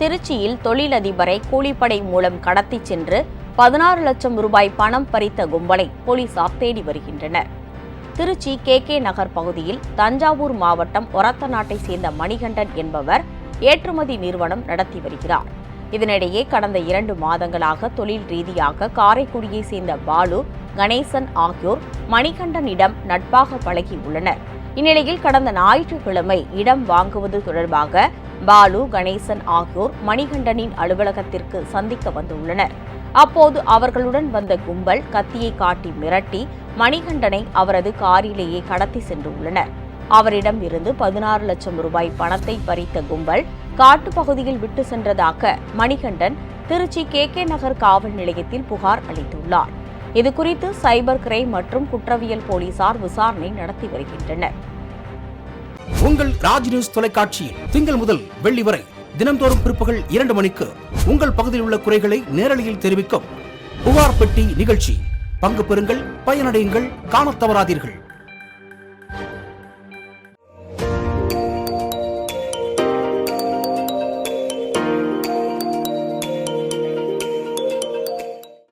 திருச்சியில் தொழிலதிபரை கூலிப்படை மூலம் கடத்திச் சென்று பதினாறு லட்சம் ரூபாய் பணம் பறித்த கும்பலை போலீசார் தேடி வருகின்றனர். திருச்சி கே கே நகர் பகுதியில் தஞ்சாவூர் மாவட்டம் ஒரத்த நாட்டை சேர்ந்த மணிகண்டன் என்பவர் ஏற்றுமதி நிறுவனம் நடத்தி வருகிறார். இதனிடையே கடந்த இரண்டு மாதங்களாக தொழில் ரீதியாக காரைக்குடியை சேர்ந்த பாலு கணேசன் ஆகியோர் மணிகண்டனிடம் நட்பாக பழகி உள்ளனர். இந்நிலையில் கடந்த ஞாயிற்றுக்கிழமை இடம் வாங்குவது தொடர்பாக பாலு கணேசன் ஆகியோர் மணிகண்டனின் அலுவலகத்திற்கு சந்திக்க வந்துள்ளனர். அப்போது அவர்களுடன் வந்த கும்பல் கத்தியை காட்டி மிரட்டி மணிகண்டனை அவரது காரிலேயே கடத்தி சென்றுள்ளனர். அவரிடம் இருந்து பதினாறு லட்சம் ரூபாய் பணத்தை பறித்த கும்பல் காட்டுப்பகுதியில் விட்டு சென்றதாக மணிகண்டன் திருச்சி கே கே நகர் காவல் நிலையத்தில் புகார் அளித்துள்ளார். இதுகுறித்து சைபர் கிரைம் மற்றும் குற்றவியல் போலீசார் விசாரணை நடத்தி வருகின்றனர். உங்கள் ராஜ் நியூஸ் தொலைக்காட்சியில் திங்கள் முதல் வெள்ளி வரை தினந்தோறும் பிற்பகல் இரண்டு மணிக்கு உங்கள் பகுதியில் உள்ள குறைகளை நேரலையில் தெரிவிக்கும் புகார் பெட்டி நிகழ்ச்சி. பங்கு பெறுங்கள் பயனடையுங்கள் காண தவறாதீர்கள்.